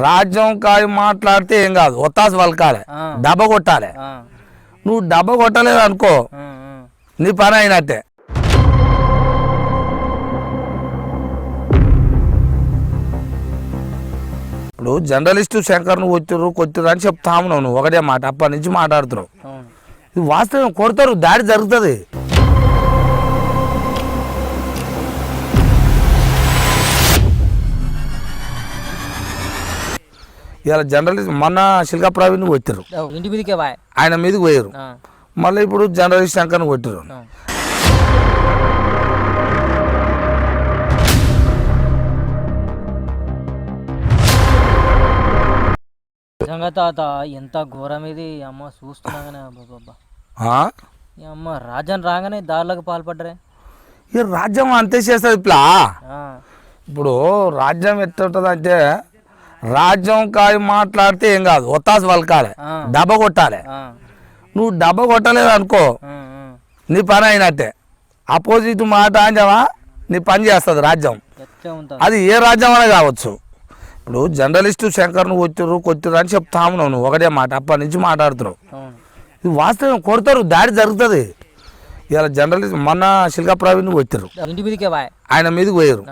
రాజ్యం కాయ మాట్లాడితే ఏం కాదు. ఒత్తాసు పలకాలి. ఆ. డబ్బ కొట్టాలి. నువ్వు డబ్బ కొట్టలేదు అనుకో. నీ పని అయినట్టే. ఇప్పుడు జర్నలిస్టు శంకర్ను కొట్టిర్రు కొట్టిర్రు అని చెప్తా ఉన్నావు నువ్వు. ఒకటే మాట. అప్పటి నుంచి మాట్లాడుతున్నావు. వాస్తవం. కొడతారు. దాడి జరుగుతుంది. ఇలా జర్నలిస్ట్ మొన్న శిల్కా ప్రవీణ్ కొట్టారు ఇంటి మీదకే ఆయన మీదకి పోయారు మళ్ళీ ఇప్పుడు జర్నలిస్ట్ శంకర్ని కొట్టారు. నిజంగా తాత ఎంత ఘోరం ఇది. అమ్మ చూస్తున్నాగానే అమ్మ రాజన్ రాగానే దారులకు పాల్పడ్డరే. ఈ రాజ్యం అంతే చేస్తుంది ఇట్లా. ఆ, ఇప్పుడు రాజ్యం ఎట్టుంటుంది అంటే రాజ్యం కాయ మాట్లాడితే ఏం కాదు. ఒత్తాసు పలకాలి. ఆ. డబ్బ కొట్టాలి. నువ్వు డబ్బ కొట్టలేదు అనుకో. నీ పని అయినట్టే. అపోజిట్ మాట అంజవా నీ పని చేస్తుంది రాజ్యం. అది ఏ రాజ్యం అనే కావచ్చు. ఇప్పుడు జర్నలిస్టు శంకర్ను కొట్టిర్రు కొట్టిర్రు అని చెప్తా ఉన్నావు నువ్వు ఒకటే మాట అప్పటి నుంచి మాట్లాడుతున్నావు. ఇది వాస్తవం కొడతారు దాడి జరుగుతుంది. ఇలా జర్నలిస్ట్ మొన్న శిల్కా ప్రవీణ్ బాయ్. ఆయన మీదకి పోయారు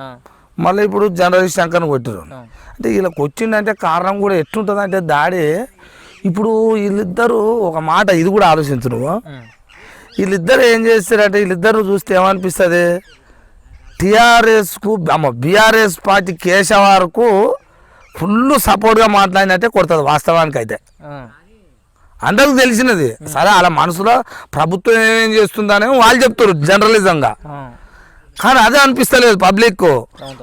మళ్ళీ ఇప్పుడు జర్నలిస్ట్ శంకర్ని కొట్టిర్రు. ఆ. అంటే వీళ్ళకి వచ్చిందంటే కారణం కూడా ఎట్లుంటుంది అంటే దాడి ఇప్పుడు వీళ్ళిద్దరూ ఒక మాట ఇది కూడా ఆలోచించు నువ్వు ఉమ్, వీళ్ళిద్దరు ఏం చేస్తారంటే వీళ్ళిద్దరు చూస్తే ఏమనిపిస్తుంది? టిఆర్ఎస్కు అమ్మ బీఆర్ఎస్ పార్టీ కేశవార్కు ఫుల్ సపోర్ట్గా మాట్లాడినట్టే కొడుతుంది వాస్తవానికి అయితే అందరికి తెలిసినది. సరే అలా మనసులో ప్రభుత్వం ఏమేం చేస్తుందనే వాళ్ళు చెప్తారు జర్నలిజంగా. కానీ అదే అనిపిస్తలేదు పబ్లిక్.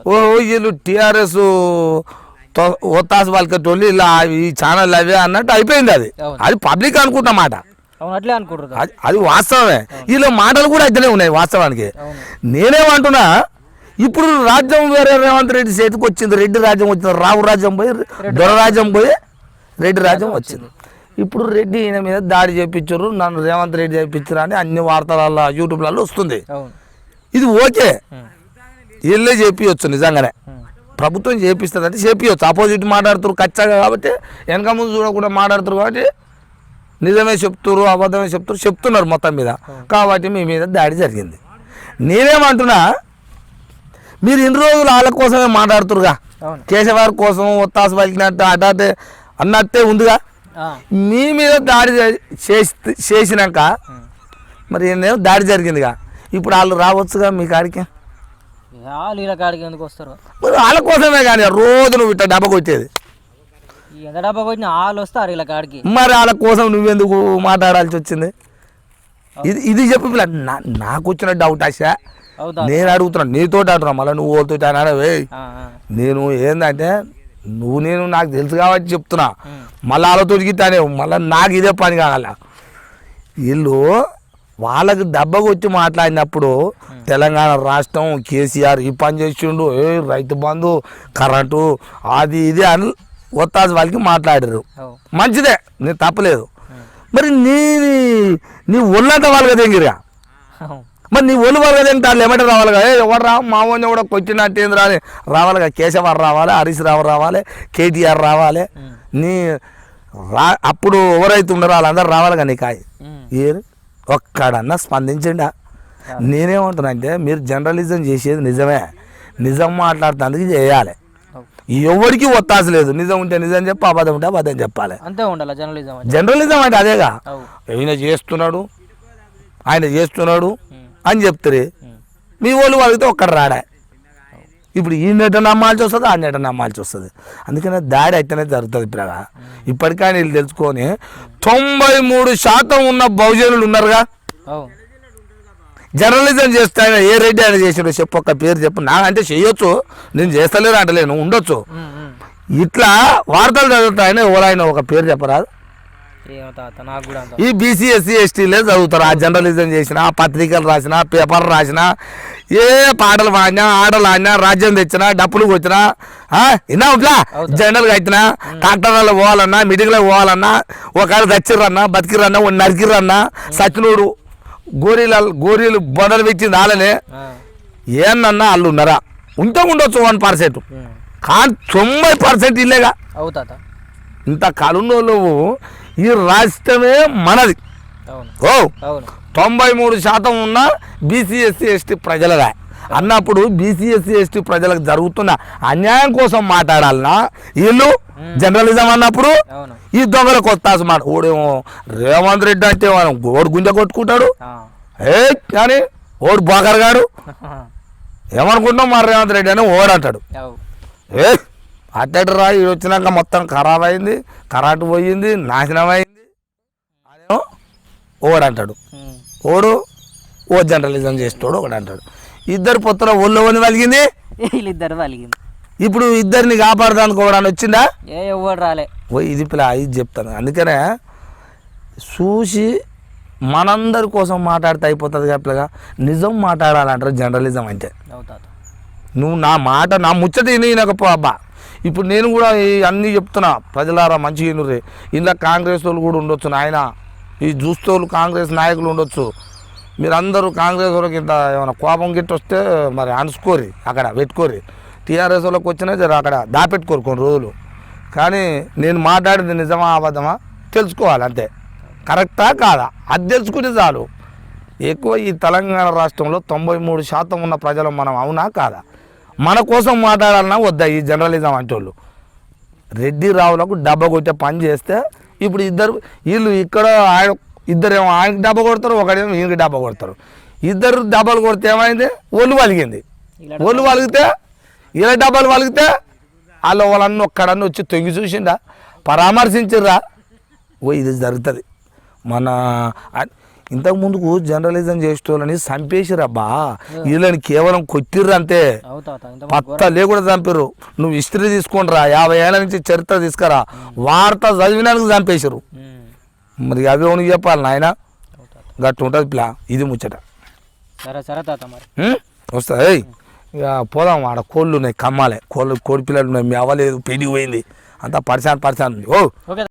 ఓ వీళ్ళు టీఆర్ఎస్ ఒత్తాసు వాళ్ళకటోళ్ళు ఇలా ఈ ఛానల్ అవే అన్నట్టు అయిపోయింది అది. అది పబ్లిక్ అనుకుంటున్నమాట అట్లే అనుకుంటారు అది వాస్తవమే. వీళ్ళ మాటలు కూడా అట్లనే ఉన్నాయి వాస్తవానికి. నేనేమంటున్నా ఇప్పుడు రాజ్యం వేరే రేవంత్ రెడ్డి చేతికి వచ్చింది రెడ్డి రాజ్యం వచ్చింది రావు రాజ్యం పోయి దొర రాజ్యం పోయి రెడ్డి రాజ్యం వచ్చింది. ఇప్పుడు రెడ్డి ఈయన మీద దాడి చేయించారు నన్ను రేవంత్ రెడ్డి చేయించారు అని అన్ని వార్తలలో యూట్యూబ్లలో వస్తుంది. ఇది ఓకే. వీళ్ళే చేపించవచ్చు నిజంగానే. ప్రభుత్వం చేపిస్తుంది అంటే చేపించవచ్చు అపోజిట్ మాట్లాడుతారు కచ్చాగా కాబట్టి వెనక ముందు చూడకుండా మాట్లాడుతారు కాబట్టి నిజమే చెప్తారు అబద్ధమే చెప్తారు చెప్తున్నారు మొత్తం మీద. కాబట్టి మీ మీద దాడి జరిగింది. నేనేమంటున్నా మీరు ఇన్ని రోజులు వాళ్ళ కోసమే మాట్లాడుతురుగా కేశవారి కోసం ఒత్తాసు పలికినట్టు అటాటే అన్నట్టే ఉందిగా. మీ మీద దాడి చేసి చేసినాక మరి దాడి జరిగిందిగా. ఇప్పుడు వాళ్ళు రావచ్చుగా మీ కాడికి? వాళ్ళు కాడికి ఎందుకు వస్తారు? మరి వాళ్ళ కోసమే కానీ రోజు నువ్వు ఇట్లా డబ్బా కొట్టేది. ఈ ఎంత డబ్బా కొట్టిన వాళ్ళు వస్తారు ఇలా కాడికి. మరి వాళ్ళ కోసం నువ్వెందుకు మాట్లాడాల్సి వచ్చింది? ఇది ఇది చెప్పు నాకు వచ్చిన డౌట్ ఆశ. నేను అడుగుతున్నా నీతో అంటున్నా మళ్ళీ నువ్వు ఆ, ఆ. నేను ఏంటంటే నువ్వు నేను నాకు తెలుసు కాబట్టి చెప్తున్నా. మళ్ళీ వాళ్ళతో గిట్టానే మళ్ళీ నాకు ఇదే పని కాగల వీళ్ళు వాళ్ళకి దెబ్బకు వచ్చి మాట్లాడినప్పుడు తెలంగాణ రాష్ట్రం కేసీఆర్ ఈ పని చేసిండు ఏ రైతు బంధు కరెంటు అది ఇది అని ఒత్తాసి వాళ్ళకి మాట్లాడారు మంచిదే నేను తప్పలేదు. మరి నీ నీ ఒళ్ళంతా వాళ్ళకి తెంగిరిగా అవును మరి నీ ఒళ్ళు వాళ్ళకి వాళ్ళు ఏమంటే రావాలిగా? ఏ ఎవరు రా మా వాడిని కూడా కొట్టినట్టేంద్రా అని రావాలిగా? కేశవర్ రావాలి హరీష్ రావు రావాలి కేటీఆర్ రావాలి. నీ రా అప్పుడు ఎవరైతే ఉన్నారో వాళ్ళందరూ రావాలిగా నీ కాయ ఉమ్, ఏరు? ఒక్కడన్నా స్పందించండా. నేనేమంటున్నా అంటే మీరు జర్నలిజం చేసేది నిజమే. నిజం మాట్లాడుతందుకు చేయాలి. ఎవరికి ఒత్తాసు లేదు. నిజం ఉంటే నిజం చెప్పి అబద్ధం ఉంటే అబద్ధం చెప్పాలి. అంతే ఉండాలి జర్నలిజం జర్నలిజం అంటే అదేగా. ఈయన చేస్తున్నాడు ఆయన చేస్తున్నాడు అని చెప్తారు మీ వాళ్ళు వాళ్ళతో ఒక్కడ రాడా? ఇప్పుడు ఈ నెట నమ్మాల్సి వస్తుంది ఆ నెట నమ్మాల్సి వస్తుంది. అందుకనే దాడి అయితేనే జరుగుతుంది ఇప్పుడు ఇప్పటికైనా వీళ్ళు తెలుసుకొని తొంభై మూడు శాతం ఉన్న బహుజనులు ఉన్నారుగా? జర్నలిజం చేస్తే ఆయన ఏ రెడ్డి ఆయన చేసాడో చెప్పు ఒక్క పేరు చెప్పు. నా అంటే చేయొచ్చు. నేను చేస్తలేను అంటలేను ఉండొచ్చు. ఇట్లా వార్తలు చదువుతాయని ఎవరైనా ఒక పేరు చెప్పరాదు. ఈ బీసీ ఎస్సీ ఎస్టీలే చదువుతారు. ఆ జర్నలిజం చేసిన పత్రికలు రాసిన పేపర్ రాసిన ఏ పాటలు పాడినా ఆటలు ఆడినా రాజ్యం తెచ్చినా డప్పులు కొచ్చినా ఇన్నా ఇట్లా? జెండలు కట్టినా ట్రాక్టర్లలో పోవాలన్నా మీటింగ్లో పోవాలన్నా ఒకవేళ చచ్చిర్రన్నా బతికిరన్నా ఒక నరికిరన్నా సచ్చినోడు గోరీల గోరీలు బొడలు పెట్టింది వాళ్ళనే ఆ, ఏమన్నా వాళ్ళు ఉన్నారా ఉంటే ఉండొచ్చు వన్ పర్సెంట్ కానీ తొంభై పర్సెంట్ ఇల్లేగా. అవు ఇంత కలున్నోళ్ళు ఈ రాష్ట్రమే మనది. ఓ తొంభై మూడు శాతం ఉన్న బీసీ ఎస్సీ ఎస్టీ ప్రజలదా. అన్నప్పుడు బీసీ ఎస్సీ ఎస్టీ ప్రజలకు జరుగుతున్న అన్యాయం కోసం మాట్లాడాలనా? వీళ్ళు జర్నలిజం అన్నప్పుడు ఈ దొంగల కొత్త మాట ఓడేమో రేవంత్ రెడ్డి అంటే ఓడి గుంజ కొట్టుకుంటాడు. ఏ కానీ ఓడు బోకరగాడు ఏమనుకుంటున్నాం మా రేవంత్ రెడ్డి అని ఓడంటాడు ఏ అట్టడు రా ఇది వచ్చినాక మొత్తం ఖరాబ్ అయింది కరాటు పోయింది నాశనం అయింది అదేమో ఓడంటాడు. ఉమ్. ఓడు ఓ జర్నలిజం చేస్తాడు ఒకడు అంటాడు ఇద్దరు పొత్తుల ఒళ్ళు అని వలిగింది? వీళ్ళిద్దరు వలిగింది. ఇప్పుడు ఇద్దరిని కాపాడదానికి ఒకడని వచ్చిందా? ఏ ఎవ్వడు రాలే. ఓ ఇది పిల్ల ఇది చెప్తాను. అందుకనే చూసి మనందరి కోసం మాట్లాడితే అయిపోతుంది కదా నిజం మాట్లాడాలంటారు జర్నలిజం అంటే. నువ్వు నా మాట నా ముచ్చట వినకపో అబ్బా. ఇప్పుడు నేను కూడా అన్నీ చెప్తున్నా ప్రజలారా మంచిగా రే ఇంట్లో కాంగ్రెస్ వాళ్ళు కూడా ఉండొచ్చు నాయన. ఈ చూస్తే వాళ్ళు కాంగ్రెస్ నాయకులు ఉండొచ్చు. మీరందరూ కాంగ్రెస్ వాళ్ళకి ఇంత ఏమైనా కోపం గిట్ట వస్తే మరి అనుసుకోరి అక్కడ పెట్టుకోరి టీఆర్ఎస్ వాళ్ళకి వచ్చినా జర అక్కడ దాపెట్టుకోరు కొన్ని రోజులు. కానీ నేను మాట్లాడింది నిజమా అబద్ధమా తెలుసుకోవాలి అంతే. కరెక్టా కాదా? అది తెలుసుకుంటే చాలు. ఎక్కువ ఈ తెలంగాణ రాష్ట్రంలో తొంభై మూడు శాతం ఉన్న ప్రజలు మనం అవునా కాదా? మన కోసం మాట్లాడాలన్నా వద్దా ఈ జర్నలిజం అంటోళ్ళు? రెడ్డి రావులకు డబ్బా కొట్టే పని చేస్తే ఇప్పుడు ఇద్దరు వీళ్ళు ఇక్కడ ఆయన ఇద్దరేమో ఆయనకి డబ్బా కొడతారు ఒకడేమో ఈయనకి డబ్బా కొడతారు. ఇద్దరు డబ్బాలు కొడితే ఏమైంది? ఒళ్ళు వలిగింది. ఒళ్ళు వలిగితే ఇలా డబ్బాలు వలిగితే వాళ్ళు వాళ్ళన్నీ ఒక్కడన్నీ వచ్చి తొంగి చూసిండా పరామర్శించిర్రా. ఓ ఇది జరుగుతుంది. మన ఇంతకు ముందుకు జర్నలిజం చేసేటోళ్ళని చంపేసిరబ్బా. వీళ్ళని కేవలం కొట్టిర్రు అంతే పత్త లేకుండా చంపారు నువ్వు హిస్టరీ తీసుకుంటురా యాభై ఏళ్ళ నుంచి చరిత్ర తీసుకురా. వార్త చదివినానికి చంపేశారు. మరి అవి ఎవరికి చెప్పాలి నాయన? గట్టు ఉంటుంది ప్లా ఇది ముచ్చట. సరే సరే తాత మరి. ఉం? వస్తా ఏయ్. ఇక పోదాం ఆడ కోళ్ళు ఉన్నాయి కమ్మాలే. కోళ్ళు కోడి పిల్లలు ఉన్నాయి మీ అవ్వలేదు పెరిగి పోయింది. అంతా పరిశాన్ పరిశాన్ ఉంది. ఓ. ఓకే